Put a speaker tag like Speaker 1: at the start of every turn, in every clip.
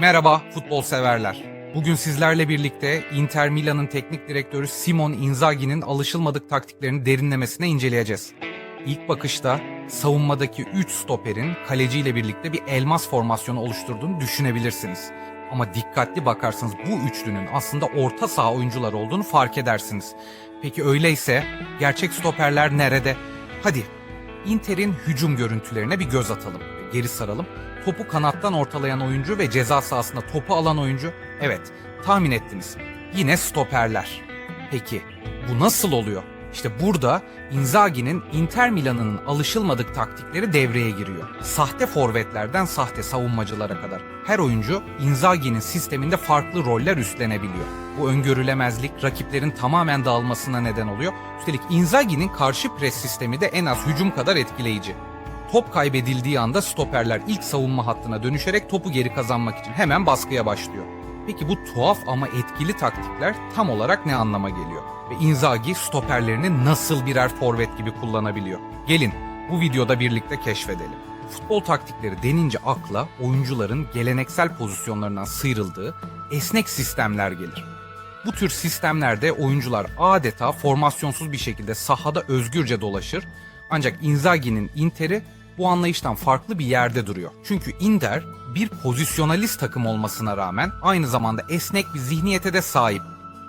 Speaker 1: Merhaba futbol severler. Bugün sizlerle birlikte Inter Milan'ın teknik direktörü Simon Inzaghi'nin alışılmadık taktiklerini derinlemesine inceleyeceğiz. İlk bakışta savunmadaki 3 stoperin kaleciyle birlikte bir elmas formasyonu oluşturduğunu düşünebilirsiniz. Ama dikkatli bakarsanız bu üçlünün aslında orta saha oyuncuları olduğunu fark edersiniz. Peki öyleyse gerçek stoperler nerede? Hadi Inter'in hücum görüntülerine bir göz atalım. Geri saralım. Topu kanattan ortalayan oyuncu ve ceza sahasında topu alan oyuncu. Evet, tahmin ettiniz. Yine stoperler. Peki, bu nasıl oluyor? İşte burada Inzaghi'nin Inter Milan'ın alışılmadık taktikleri devreye giriyor. Sahte forvetlerden sahte savunmacılara kadar. Her oyuncu Inzaghi'nin sisteminde farklı roller üstlenebiliyor. Bu öngörülemezlik rakiplerin tamamen dağılmasına neden oluyor. Üstelik Inzaghi'nin karşı pres sistemi de en az hücum kadar etkileyici. Top kaybedildiği anda stoperler ilk savunma hattına dönüşerek topu geri kazanmak için hemen baskıya başlıyor. Peki bu tuhaf ama etkili taktikler tam olarak ne anlama geliyor? Ve Inzaghi stoperlerini nasıl birer forvet gibi kullanabiliyor? Gelin bu videoda birlikte keşfedelim. Futbol taktikleri denince akla oyuncuların geleneksel pozisyonlarından sıyrıldığı esnek sistemler gelir. Bu tür sistemlerde oyuncular adeta formasyonsuz bir şekilde sahada özgürce dolaşır. Ancak Inzaghi'nin Inter'i bu anlayıştan farklı bir yerde duruyor. Çünkü Inter bir pozisyonalist takım olmasına rağmen aynı zamanda esnek bir zihniyete de sahip.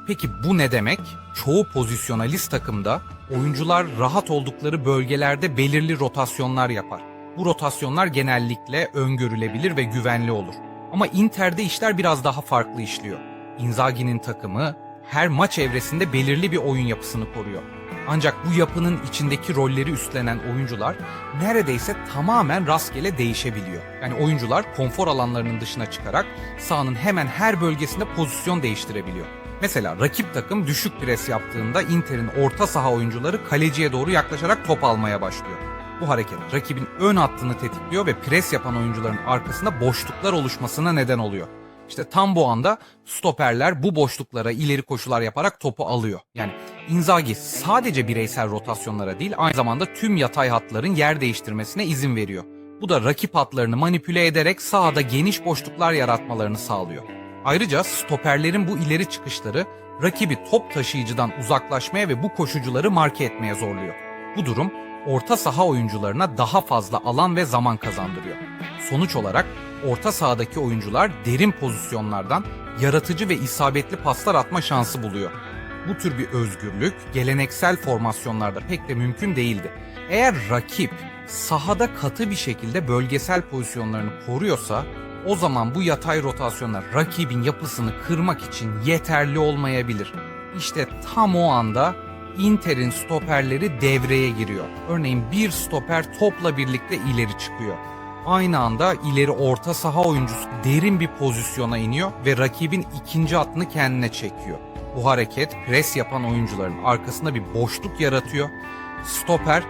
Speaker 1: Peki bu ne demek? Çoğu pozisyonalist takımda oyuncular rahat oldukları bölgelerde belirli rotasyonlar yapar. Bu rotasyonlar genellikle öngörülebilir ve güvenli olur. Ama Inter'de işler biraz daha farklı işliyor. Inzaghi'nin takımı her maç evresinde belirli bir oyun yapısını koruyor. Ancak bu yapının içindeki rolleri üstlenen oyuncular neredeyse tamamen rastgele değişebiliyor. Yani oyuncular konfor alanlarının dışına çıkarak sahanın hemen her bölgesinde pozisyon değiştirebiliyor. Mesela rakip takım düşük pres yaptığında Inter'in orta saha oyuncuları kaleciye doğru yaklaşarak top almaya başlıyor. Bu hareket rakibin ön hattını tetikliyor ve pres yapan oyuncuların arkasında boşluklar oluşmasına neden oluyor. İşte tam bu anda stoperler bu boşluklara ileri koşular yaparak topu alıyor. Yani Inzaghi sadece bireysel rotasyonlara değil aynı zamanda tüm yatay hatların yer değiştirmesine izin veriyor. Bu da rakip hatlarını manipüle ederek sahada geniş boşluklar yaratmalarını sağlıyor. Ayrıca stoperlerin bu ileri çıkışları rakibi top taşıyıcıdan uzaklaşmaya ve bu koşucuları marke etmeye zorluyor. Bu durum orta saha oyuncularına daha fazla alan ve zaman kazandırıyor. Sonuç olarak orta sahadaki oyuncular derin pozisyonlardan yaratıcı ve isabetli paslar atma şansı buluyor. Bu tür bir özgürlük geleneksel formasyonlarda pek de mümkün değildi. Eğer rakip sahada katı bir şekilde bölgesel pozisyonlarını koruyorsa o zaman bu yatay rotasyonlar rakibin yapısını kırmak için yeterli olmayabilir. İşte tam o anda Inter'in stoperleri devreye giriyor. Örneğin bir stoper topla birlikte ileri çıkıyor. Aynı anda ileri orta saha oyuncusu derin bir pozisyona iniyor ve rakibin ikinci hattını kendine çekiyor. Bu hareket pres yapan oyuncuların arkasında bir boşluk yaratıyor. Stoper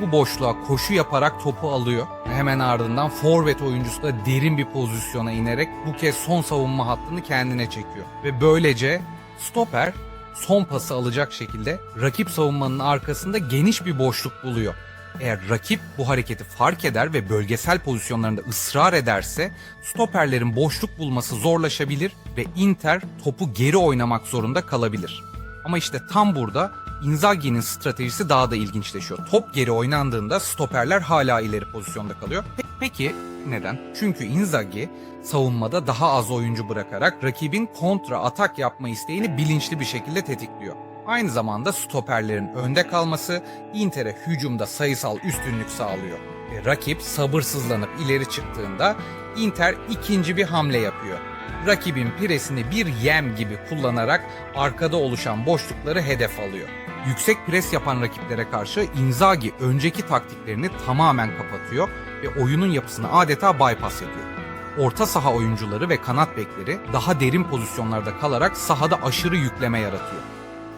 Speaker 1: bu boşluğa koşu yaparak topu alıyor. Hemen ardından forvet oyuncusu da derin bir pozisyona inerek bu kez son savunma hattını kendine çekiyor. Ve böylece stoper son pası alacak şekilde rakip savunmanın arkasında geniş bir boşluk buluyor. Eğer rakip bu hareketi fark eder ve bölgesel pozisyonlarında ısrar ederse stoperlerin boşluk bulması zorlaşabilir ve Inter topu geri oynamak zorunda kalabilir. Ama işte tam burada Inzaghi'nin stratejisi daha da ilginçleşiyor. Top geri oynandığında stoperler hala ileri pozisyonda kalıyor. Pe- Peki neden? Çünkü Inzaghi savunmada daha az oyuncu bırakarak rakibin kontra atak yapma isteğini bilinçli bir şekilde tetikliyor. Aynı zamanda stoperlerin önde kalması Inter'e hücumda sayısal üstünlük sağlıyor. Ve rakip sabırsızlanıp ileri çıktığında Inter ikinci bir hamle yapıyor. Rakibin presini bir yem gibi kullanarak arkada oluşan boşlukları hedef alıyor. Yüksek pres yapan rakiplere karşı Inzaghi önceki taktiklerini tamamen kapatıyor ve oyunun yapısını adeta bypass ediyor. Orta saha oyuncuları ve kanat bekleri daha derin pozisyonlarda kalarak sahada aşırı yükleme yaratıyor.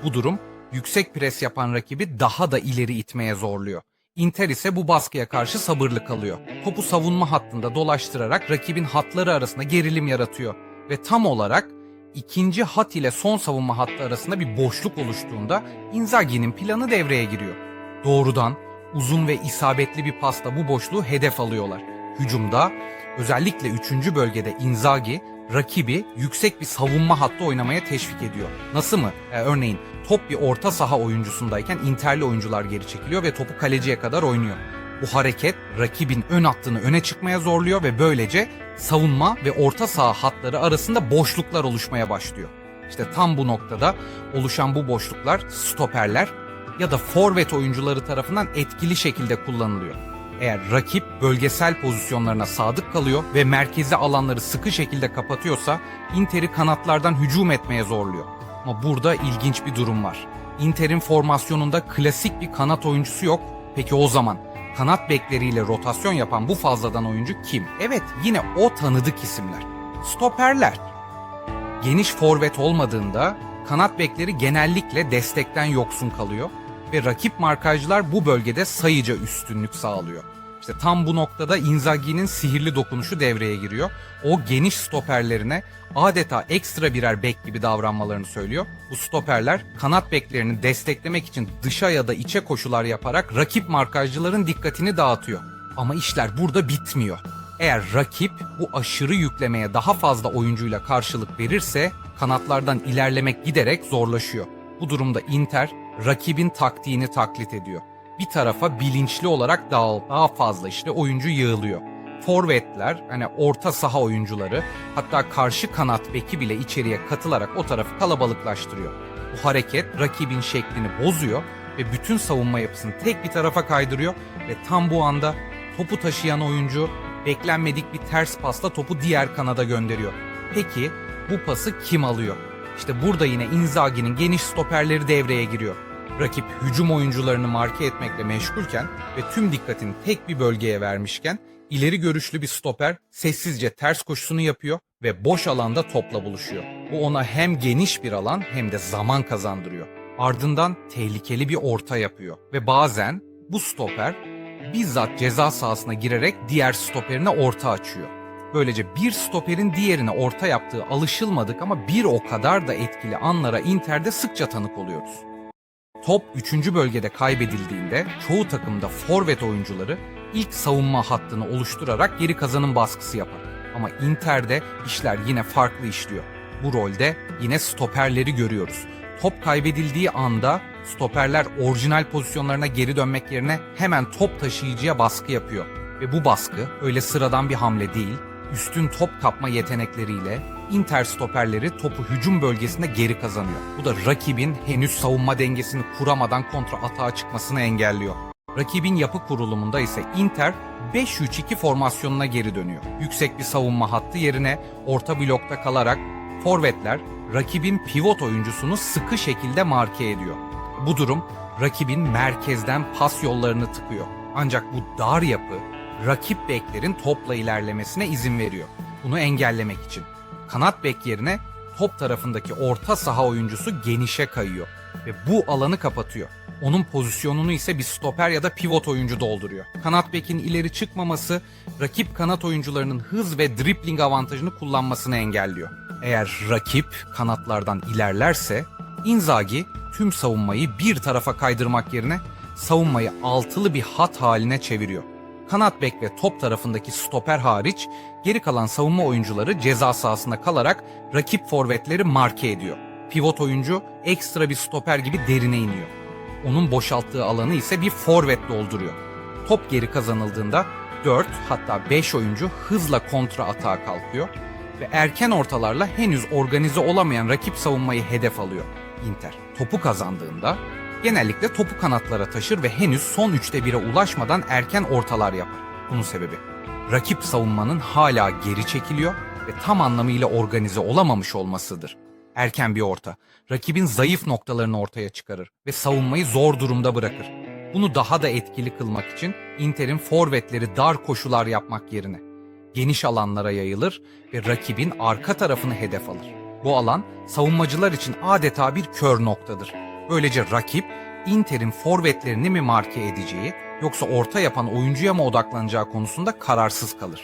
Speaker 1: Bu durum yüksek pres yapan rakibi daha da ileri itmeye zorluyor. Inter ise bu baskıya karşı sabırlı kalıyor. Topu savunma hattında dolaştırarak rakibin hatları arasında gerilim yaratıyor. Ve tam olarak ikinci hat ile son savunma hattı arasında bir boşluk oluştuğunda Inzaghi'nin planı devreye giriyor. Doğrudan uzun ve isabetli bir pasla bu boşluğu hedef alıyorlar. Hücumda özellikle 3. bölgede Inzaghi rakibi yüksek bir savunma hattı oynamaya teşvik ediyor. Nasıl mı? Ee, örneğin top bir orta saha oyuncusundayken Interli oyuncular geri çekiliyor ve topu kaleciye kadar oynuyor. Bu hareket rakibin ön hattını öne çıkmaya zorluyor ve böylece savunma ve orta saha hatları arasında boşluklar oluşmaya başlıyor. İşte tam bu noktada oluşan bu boşluklar stoperler ya da forvet oyuncuları tarafından etkili şekilde kullanılıyor. Eğer rakip bölgesel pozisyonlarına sadık kalıyor ve merkezi alanları sıkı şekilde kapatıyorsa Inter'i kanatlardan hücum etmeye zorluyor. Ama burada ilginç bir durum var. Inter'in formasyonunda klasik bir kanat oyuncusu yok. Peki o zaman kanat bekleriyle rotasyon yapan bu fazladan oyuncu kim? Evet yine o tanıdık isimler. Stoperler. Geniş forvet olmadığında kanat bekleri genellikle destekten yoksun kalıyor ve rakip markajlar bu bölgede sayıca üstünlük sağlıyor. İşte tam bu noktada Inzaghi'nin sihirli dokunuşu devreye giriyor. O geniş stoperlerine adeta ekstra birer bek gibi davranmalarını söylüyor. Bu stoperler kanat beklerini desteklemek için dışa ya da içe koşular yaparak rakip markajcıların dikkatini dağıtıyor. Ama işler burada bitmiyor. Eğer rakip bu aşırı yüklemeye daha fazla oyuncuyla karşılık verirse kanatlardan ilerlemek giderek zorlaşıyor. Bu durumda Inter rakibin taktiğini taklit ediyor. Bir tarafa bilinçli olarak dağıl, daha fazla işte oyuncu yığılıyor. Forvetler, hani orta saha oyuncuları, hatta karşı kanat beki bile içeriye katılarak o tarafı kalabalıklaştırıyor. Bu hareket rakibin şeklini bozuyor ve bütün savunma yapısını tek bir tarafa kaydırıyor ve tam bu anda topu taşıyan oyuncu beklenmedik bir ters pasla topu diğer kanada gönderiyor. Peki bu pası kim alıyor? İşte burada yine Inzaghi'nin geniş stoperleri devreye giriyor. Rakip hücum oyuncularını marke etmekle meşgulken ve tüm dikkatini tek bir bölgeye vermişken ileri görüşlü bir stoper sessizce ters koşusunu yapıyor ve boş alanda topla buluşuyor. Bu ona hem geniş bir alan hem de zaman kazandırıyor. Ardından tehlikeli bir orta yapıyor ve bazen bu stoper bizzat ceza sahasına girerek diğer stoperine orta açıyor. Böylece bir stoperin diğerine orta yaptığı alışılmadık ama bir o kadar da etkili anlara Inter'de sıkça tanık oluyoruz. Top 3. bölgede kaybedildiğinde çoğu takımda forvet oyuncuları ilk savunma hattını oluşturarak geri kazanım baskısı yapar. Ama Inter'de işler yine farklı işliyor. Bu rolde yine stoperleri görüyoruz. Top kaybedildiği anda stoperler orijinal pozisyonlarına geri dönmek yerine hemen top taşıyıcıya baskı yapıyor. Ve bu baskı öyle sıradan bir hamle değil, üstün top kapma yetenekleriyle Inter stoperleri topu hücum bölgesinde geri kazanıyor. Bu da rakibin henüz savunma dengesini kuramadan kontra atağa çıkmasını engelliyor. Rakibin yapı kurulumunda ise Inter 5-3-2 formasyonuna geri dönüyor. Yüksek bir savunma hattı yerine orta blokta kalarak forvetler rakibin pivot oyuncusunu sıkı şekilde marke ediyor. Bu durum rakibin merkezden pas yollarını tıkıyor. Ancak bu dar yapı rakip beklerin topla ilerlemesine izin veriyor. Bunu engellemek için. Kanat bek yerine top tarafındaki orta saha oyuncusu genişe kayıyor ve bu alanı kapatıyor. Onun pozisyonunu ise bir stoper ya da pivot oyuncu dolduruyor. Kanat bekin ileri çıkmaması rakip kanat oyuncularının hız ve dribbling avantajını kullanmasını engelliyor. Eğer rakip kanatlardan ilerlerse Inzaghi tüm savunmayı bir tarafa kaydırmak yerine savunmayı altılı bir hat haline çeviriyor. Kanat bek ve top tarafındaki stoper hariç geri kalan savunma oyuncuları ceza sahasında kalarak rakip forvetleri marke ediyor. Pivot oyuncu ekstra bir stoper gibi derine iniyor. Onun boşalttığı alanı ise bir forvet dolduruyor. Top geri kazanıldığında 4 hatta 5 oyuncu hızla kontra atağa kalkıyor ve erken ortalarla henüz organize olamayan rakip savunmayı hedef alıyor. Inter topu kazandığında genellikle topu kanatlara taşır ve henüz son üçte 1'e ulaşmadan erken ortalar yapar. Bunun sebebi rakip savunmanın hala geri çekiliyor ve tam anlamıyla organize olamamış olmasıdır. Erken bir orta, rakibin zayıf noktalarını ortaya çıkarır ve savunmayı zor durumda bırakır. Bunu daha da etkili kılmak için Inter'in forvetleri dar koşular yapmak yerine geniş alanlara yayılır ve rakibin arka tarafını hedef alır. Bu alan savunmacılar için adeta bir kör noktadır. Böylece rakip Inter'in forvetlerini mi marke edeceği yoksa orta yapan oyuncuya mı odaklanacağı konusunda kararsız kalır.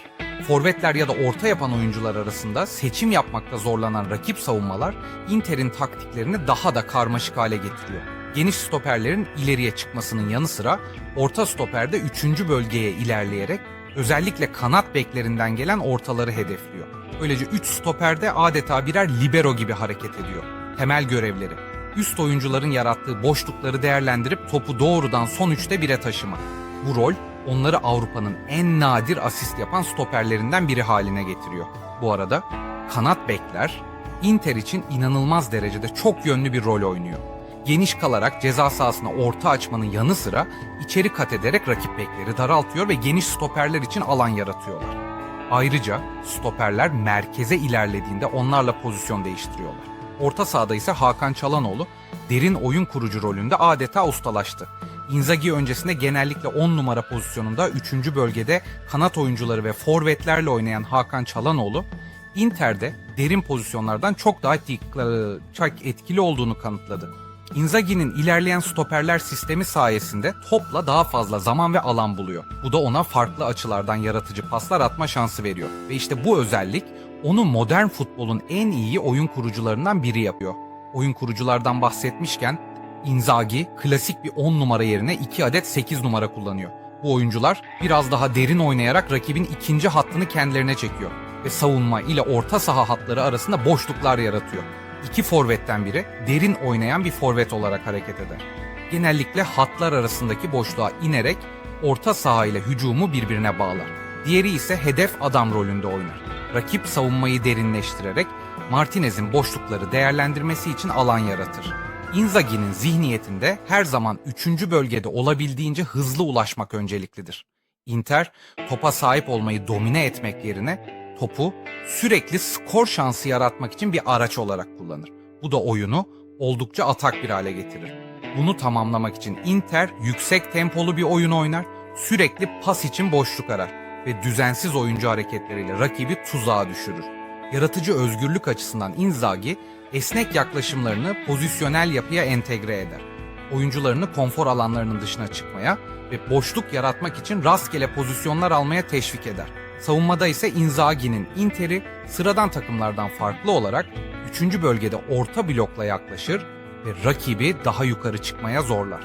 Speaker 1: Forvetler ya da orta yapan oyuncular arasında seçim yapmakta zorlanan rakip savunmalar Inter'in taktiklerini daha da karmaşık hale getiriyor. Geniş stoperlerin ileriye çıkmasının yanı sıra orta stoperde 3. bölgeye ilerleyerek özellikle kanat beklerinden gelen ortaları hedefliyor. Böylece 3 stoper de adeta birer libero gibi hareket ediyor. Temel görevleri. Üst oyuncuların yarattığı boşlukları değerlendirip topu doğrudan son üçte 1'e taşıma. Bu rol onları Avrupa'nın en nadir asist yapan stoperlerinden biri haline getiriyor. Bu arada kanat bekler Inter için inanılmaz derecede çok yönlü bir rol oynuyor. Geniş kalarak ceza sahasına orta açmanın yanı sıra içeri kat ederek rakip bekleri daraltıyor ve geniş stoperler için alan yaratıyorlar. Ayrıca stoperler merkeze ilerlediğinde onlarla pozisyon değiştiriyorlar. Orta sahada ise Hakan Çalanoğlu derin oyun kurucu rolünde adeta ustalaştı. Inzaghi öncesinde genellikle 10 numara pozisyonunda 3. bölgede kanat oyuncuları ve forvetlerle oynayan Hakan Çalanoğlu, Inter'de derin pozisyonlardan çok daha etkili, olduğunu kanıtladı. Inzaghi'nin ilerleyen stoperler sistemi sayesinde topla daha fazla zaman ve alan buluyor. Bu da ona farklı açılardan yaratıcı paslar atma şansı veriyor. Ve işte bu özellik onu modern futbolun en iyi oyun kurucularından biri yapıyor. Oyun kuruculardan bahsetmişken Inzaghi klasik bir 10 numara yerine 2 adet 8 numara kullanıyor. Bu oyuncular biraz daha derin oynayarak rakibin ikinci hattını kendilerine çekiyor ve savunma ile orta saha hatları arasında boşluklar yaratıyor. İki forvetten biri derin oynayan bir forvet olarak hareket eder. Genellikle hatlar arasındaki boşluğa inerek orta saha ile hücumu birbirine bağlar. Diğeri ise hedef adam rolünde oynar. Rakip savunmayı derinleştirerek Martinez'in boşlukları değerlendirmesi için alan yaratır. Inzaghi'nin zihniyetinde her zaman 3. bölgede olabildiğince hızlı ulaşmak önceliklidir. Inter topa sahip olmayı domine etmek yerine topu sürekli skor şansı yaratmak için bir araç olarak kullanır. Bu da oyunu oldukça atak bir hale getirir. Bunu tamamlamak için Inter yüksek tempolu bir oyun oynar, sürekli pas için boşluk arar ve düzensiz oyuncu hareketleriyle rakibi tuzağa düşürür. Yaratıcı özgürlük açısından Inzaghi esnek yaklaşımlarını pozisyonel yapıya entegre eder. Oyuncularını konfor alanlarının dışına çıkmaya ve boşluk yaratmak için rastgele pozisyonlar almaya teşvik eder. Savunmada ise Inzaghi'nin Inter'i sıradan takımlardan farklı olarak 3. bölgede orta blokla yaklaşır ve rakibi daha yukarı çıkmaya zorlar.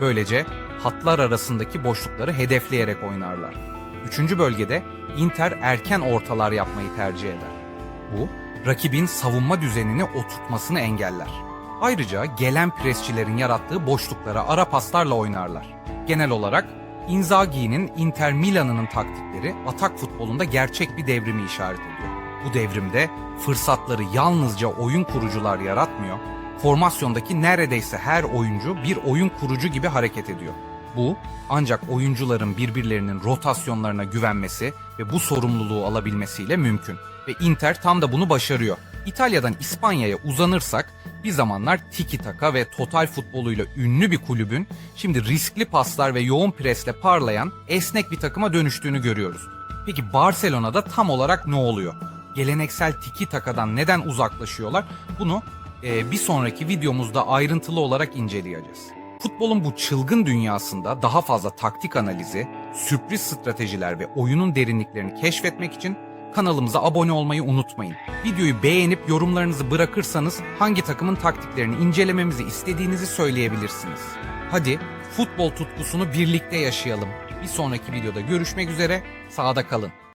Speaker 1: Böylece hatlar arasındaki boşlukları hedefleyerek oynarlar. 3. bölgede Inter erken ortalar yapmayı tercih eder. Bu, rakibin savunma düzenini oturtmasını engeller. Ayrıca gelen presçilerin yarattığı boşluklara ara paslarla oynarlar. Genel olarak Inzaghi'nin Inter Milan'ının taktikleri atak futbolunda gerçek bir devrimi işaret ediyor. Bu devrimde fırsatları yalnızca oyun kurucular yaratmıyor, formasyondaki neredeyse her oyuncu bir oyun kurucu gibi hareket ediyor. Bu ancak oyuncuların birbirlerinin rotasyonlarına güvenmesi ve bu sorumluluğu alabilmesiyle mümkün. Ve Inter tam da bunu başarıyor. İtalya'dan İspanya'ya uzanırsak bir zamanlar tiki taka ve total futboluyla ünlü bir kulübün şimdi riskli paslar ve yoğun presle parlayan esnek bir takıma dönüştüğünü görüyoruz. Peki Barcelona'da tam olarak ne oluyor? Geleneksel tiki takadan neden uzaklaşıyorlar? Bunu e, bir sonraki videomuzda ayrıntılı olarak inceleyeceğiz. Futbolun bu çılgın dünyasında daha fazla taktik analizi, sürpriz stratejiler ve oyunun derinliklerini keşfetmek için kanalımıza abone olmayı unutmayın. Videoyu beğenip yorumlarınızı bırakırsanız hangi takımın taktiklerini incelememizi istediğinizi söyleyebilirsiniz. Hadi futbol tutkusunu birlikte yaşayalım. Bir sonraki videoda görüşmek üzere, sağda kalın.